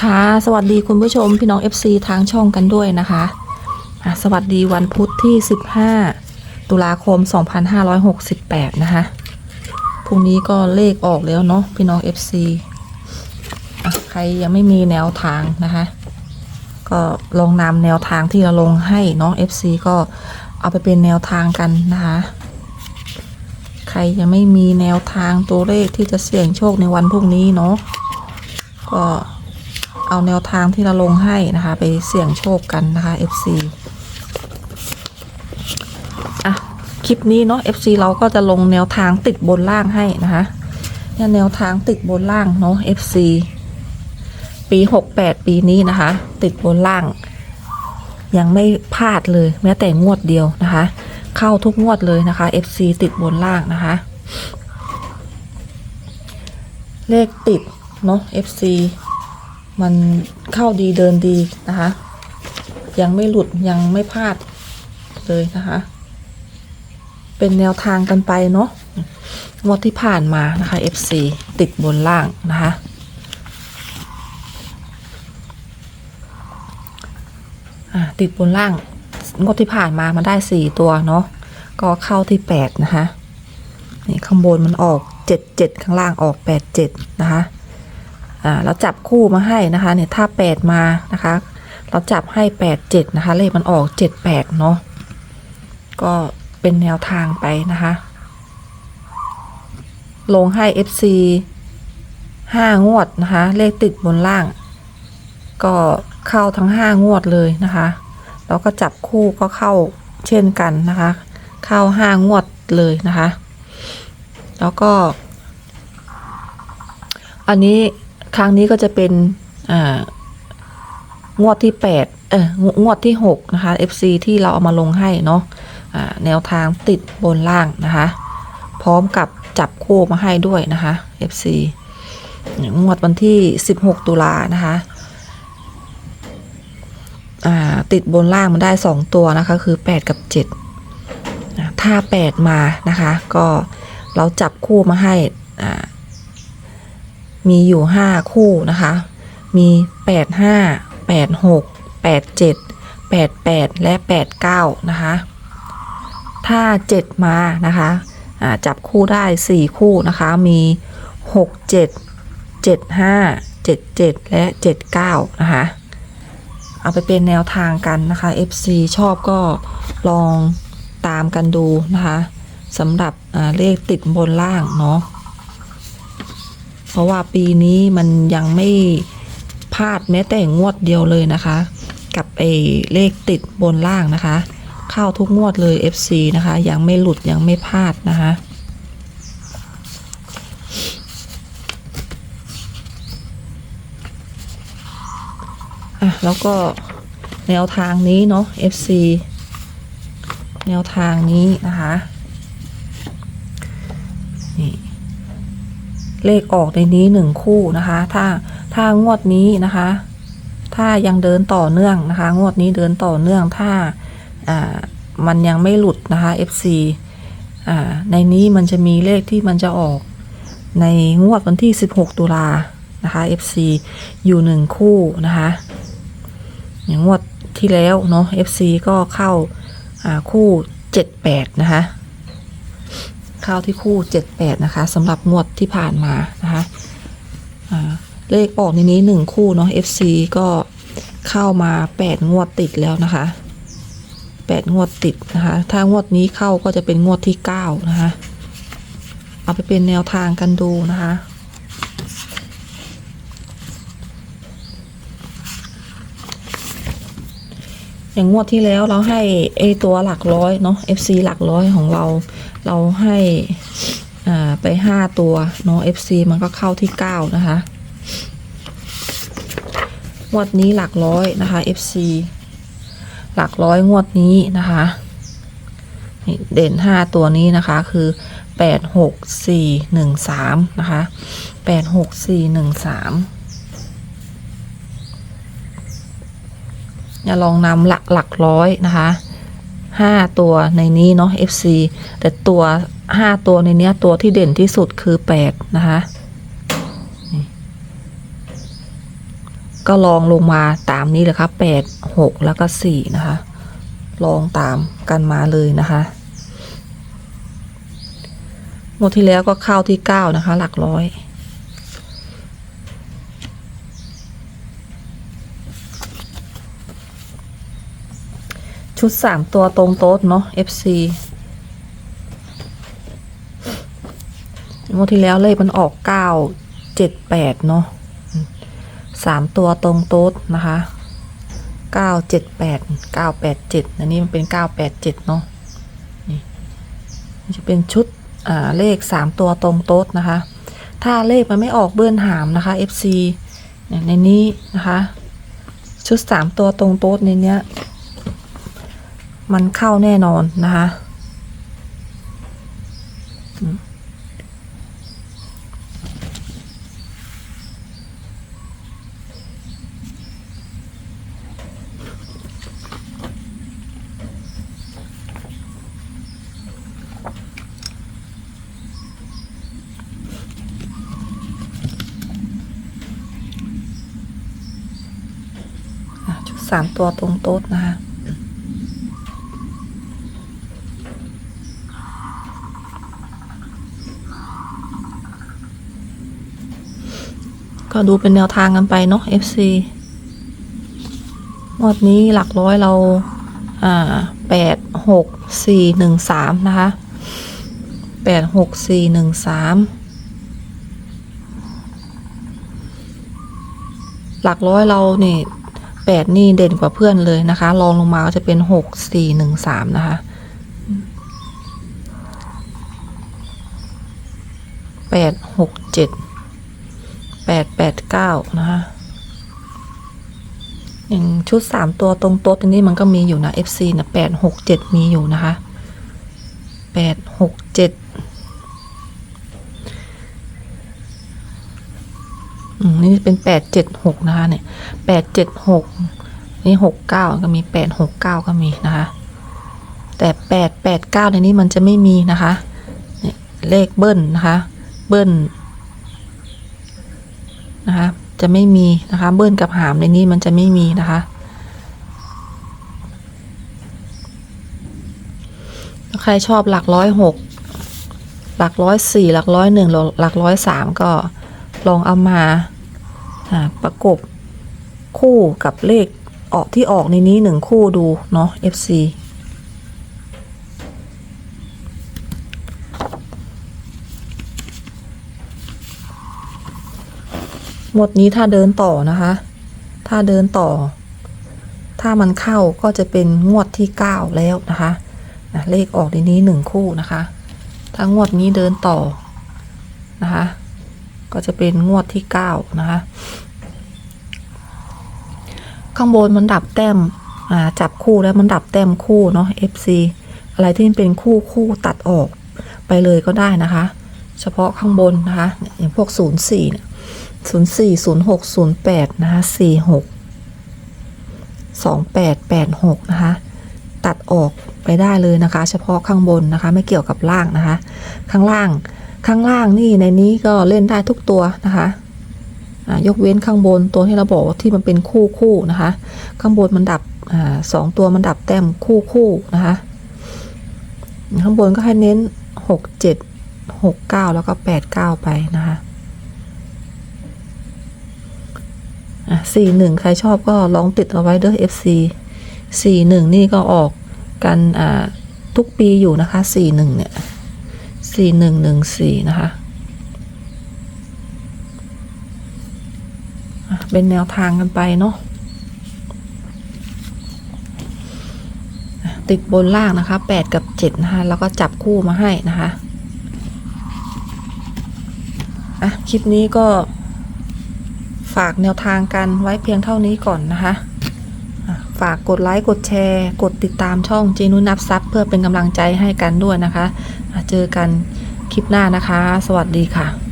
ค่ะ สวัสดีคุณผู้ชมพี่น้อง FC ทางช่องกันด้วยนะคะสวัสดีวันพุธที่ 15 ตุลาคม 2568 นะคะพรุ่งนี้ก็เลขออกแล้วเนาะพี่น้อง FC ใครยังไม่มีแนวทางนะคะ ก็ลองนำแนวทางที่เราลงให้น้อง FC ก็เอาไปเป็นแนวทางกันนะคะ ใครยังไม่มีแนวทางตัวเลขที่จะเสี่ยงโชคในวันพรุ่งนี้เนาะก็ เอาแนวทางที่เราลงให้นะคะ ไปเสี่ยงโชคกันนะคะ FC อะคลิปนี้เนาะ FC เราก็จะลงแนวทางติดบนล่างให้นะคะเนี่ยแนวทางติดบนล่างเนาะ FC ปี68ปีนี้นะคะ ติดบนล่าง ยังไม่พลาดเลย แม้แต่งวดเดียวนะคะ เข้าทุกงวดเลยนะคะ FC ติดบนล่างนะคะ เลขติดเนาะ FC มันเข้าดีเดินดีนะคะ ยังไม่หลุดยังไม่พลาดเลยนะคะ เป็นแนวทางกันไปเนาะงวดที่ผ่านมานะคะ FC ติดบนล่างนะคะ ติดบนล่างงวดที่ผ่านมามันได้สี่ตัวเนาะก็เข้าที่แปดนะคะนี่ข้างบนมันออกเจ็ดเจ็ดข้างล่างออกแปดเจ็ดนะคะ อ่าเราจับคู่มาให้นะคะเนี่ยถ้า 8 มานะคะ เราจับให้ 8 7 นะคะ เลขมันออก 7 8 เนาะก็เป็นแนวทางไปนะคะ ลงให้ FC 5 งวดนะคะ เลขติดบนล่าง ก็เข้าทั้ง 5 งวดเลยนะคะแล้วก็จับคู่ก็เข้าเช่นกันนะคะ เข้า 5 งวดเลยนะคะ แล้วก็ อันนี้ ครั้งนี้ก็จะเป็นงวดที่ 8 เอองวดที่ 6 นะคะ FC ที่เราเอามาลงให้เนาะอ่าแนวทางติดบนล่างนะคะ พร้อมกับจับคู่มาให้ด้วยนะคะ FC งวดวันที่ 16 ตุลานะคะติดบนล่างมันได้ 2 ตัวนะคะ คือ 8 กับ 7 ถ้า 8 มานะคะ ก็เราจับคู่มาให้อ่า มีอยู่ 5 คู่นะคะ มี 8 5 8 6 8 7 8 8 และ 8 9 นะคะ ถ้า 7 มานะคะจับคู่ได้ 4 คู่นะคะ มี 6 7 7 5 7 7 และ 7 9 นะคะ เอาไปเป็นแนวทางกันนะคะ FC ชอบก็ลองตามกันดูนะคะสำหรับเลขติดบนล่างเนาะ ราะว่าปีนี้มันยังไม่พลาดแม้แต่งวดเดียวเลยนะคะ กับไอ้เลขติดบนล่างนะคะ เข้าทุกงวดเลย FC นะคะ ยังไม่หลุดยังไม่พลาดนะคะอะแล้วก็แนวทางนี้เนาะ FC แนวทางนี้นะคะ นี่ เลขออกในนี้หนึ่งคู่นะคะ ถ้าถ้างวดนี้นะคะ ถ้ายังเดินต่อเนื่องนะคะ งวดนี้เดินต่อเนื่องถ้าอ่ามันยังไม่หลุดนะคะ FC อ่าในนี้มันจะมีเลขที่มันจะออกในงวดวันที่ 16 ตุลานะคะ FC อยู่หนึ่งคู่นะคะอย่างงวดที่แล้วเนาะ FC ก็เข้าาคู่ 78 นะคะ เข้าที่คู่ 78 นะคะสำหรับงวดที่ผ่านมานะคะเลขออกในนี้หนึ่งคู่เนาะ FC ก็เข้ามา 8 งวดติดแล้วนะคะ 8 งวดติดนะคะ ถ้างวดนี้เข้าก็จะเป็นงวดที่ 9 นะคะ เอาไปเป็นแนวทางกันดูนะคะอย่างงวดที่แล้วเราให้ไอตัวหลักร้อยเนาะ FC หลักร้อยของเรา เราให้ไปห้าตัวเนาะ FC มันก็เข้าที่เก้านะคะงวดนี้หลักร้อยนะคะ FC หลักร้อยงวดนี้นะคะเด่นห้าตัวนี้นะคะคือแปดหกสี่หนึ่งสามนะคะแปดหกสี่หนึ่งสามอย่าลองนำหลักหลักร้อยนะคะ ห้าตัวในนี้เนาะ FC แต่ตัวห้าตัวในเนี้ยตัวที่เด่นที่สุดคือแปดนะคะก็ลองลงมาตามนี้เลยค่ะแปดหกแล้วก็สี่นะคะ ลองตามกันมาเลยนะคะงวดที่แล้วก็เข้าที่เก้านะคะ หลักร้อย ชุดสามตัวตรงโต๊ดเนาะ FC งวดที่แล้วเลขมันออกเก้าเจ็ดแปดเนาะสามตัวตรงโต๊ดนะคะเก้าเจ็ดแปดเก้าแปดเจ็ดอันนี้มันเป็นเก้าแปดเจ็ดเนาะนี่จะเป็นชุดอ่าเลขสามตัวตรงโต๊ดนะคะ ถ้าเลขมันไม่ออกเบื้อนหามนะคะ FC ในนี้นะคะ ชุดสามตัวตรงโต๊ดในเนี้ย มันเข้าแน่นอนนะคะจุดสามตัวตรงโต๊ดนะคะ ก็ดูเป็นแนวทางกันไปเนาะ FC งวดนี้หลักร้อยเราอ่าแปดหกสี่หนึ่งสามนะคะแปดหกสี่หนึ่งสามหลักร้อยเราเนี่ยแปดนี่เด่นกว่าเพื่อนเลยนะคะลองลงมาก็จะเป็นหกสี่หนึ่งสามนะคะแปดหกเจ็ด แปดแปดเก้านะคะอย่างชุดสามตัวตรงโต๊ะตัวนี้มันก็มีอยู่นะ FC นะแปดหกเจ็ดมีอยู่นะคะแปดหกเจ็ดอืมนี่เป็นแปดเจ็ดหกนะคะเนี่ยแปดเจ็ดหกนี่หกเก้าก็มีแปดหกเก้าก็มีนะคะ แต่แปดแปดเก้าในนี้มันจะไม่มีนะคะเนี่ยเลขเบิ้ลนะคะ เบิ้ล นะคะ จะไม่มีนะคะ เบิ้ลกับหามในนี้มันจะไม่มีนะคะ ใครชอบหลักร้อยหกหลักร้อยสี่หลักร้อยหนึ่งหลักร้อยสามก็ลองเอามาประกบคู่กับเลขออกที่ออกในนี้หนึ่งคู่ดูเนาะ FC หมดนี้ถ้าเดินต่อนะคะ ถ้าเดินต่อ ถ้ามันเข้าก็จะเป็นงวดที่9แล้วนะคะนะเลขออกในนี้หนึ่งคู่นะคะ ถ้างวดนี้เดินต่อนะคะ ก็จะเป็นงวดที่9นะคะ ข้างบนมันดับแต้มจับคู่แล้วมันดับแต้มคู่เนาะ FC อะไรที่เป็นคู่คู่ตัดออกไปเลยก็ได้นะคะ เฉพาะข้างบนนะคะ อย่างพวก 04เนี่ย ศูนย์สี่ศูนย์หกศูนย์แปดนะคะสี่หกสองแปดแปดหกนะคะตัดออกไปได้เลยนะคะ เฉพาะข้างบนนะคะ ไม่เกี่ยวกับล่างนะคะ ข้างล่างข้างล่างนี่ในนี้ก็เล่นได้ทุกตัวนะคะยกเว้นข้างบนตัวที่เราบอกว่าที่มันเป็นคู่คู่นะคะ ข้างบนมันดับอสองตัวมันดับแต้มคู่คู่นะคะ ข้างบนก็ให้เน้นหกเจ็ดหกเก้าแล้วก็แปดเก้าไปนะคะ สี่หนึ่งใครชอบก็ลองติดเอาไว้เด้อ FC สี่หนึ่งนี่ก็ออกกันอ่าทุกปีอยู่นะคะสี่หนึ่งเนี่ยสี่หนึ่งหนึ่งสี่นะคะเป็นแนวทางกันไปเนาะอะติดบนล่างนะคะแปดกับเจ็ดนะคะ แล้วก็จับคู่มาให้นะคะ อะ คลิปนี้ก็ ฝากแนวทางกันไว้เพียงเท่านี้ก่อนนะคะ ฝากกดไลค์กดแชร์ กดติดตามช่องจีนุนับซับเพื่อเป็นกำลังใจให้กันด้วยนะคะ เจอกันคลิปหน้านะคะ สวัสดีค่ะ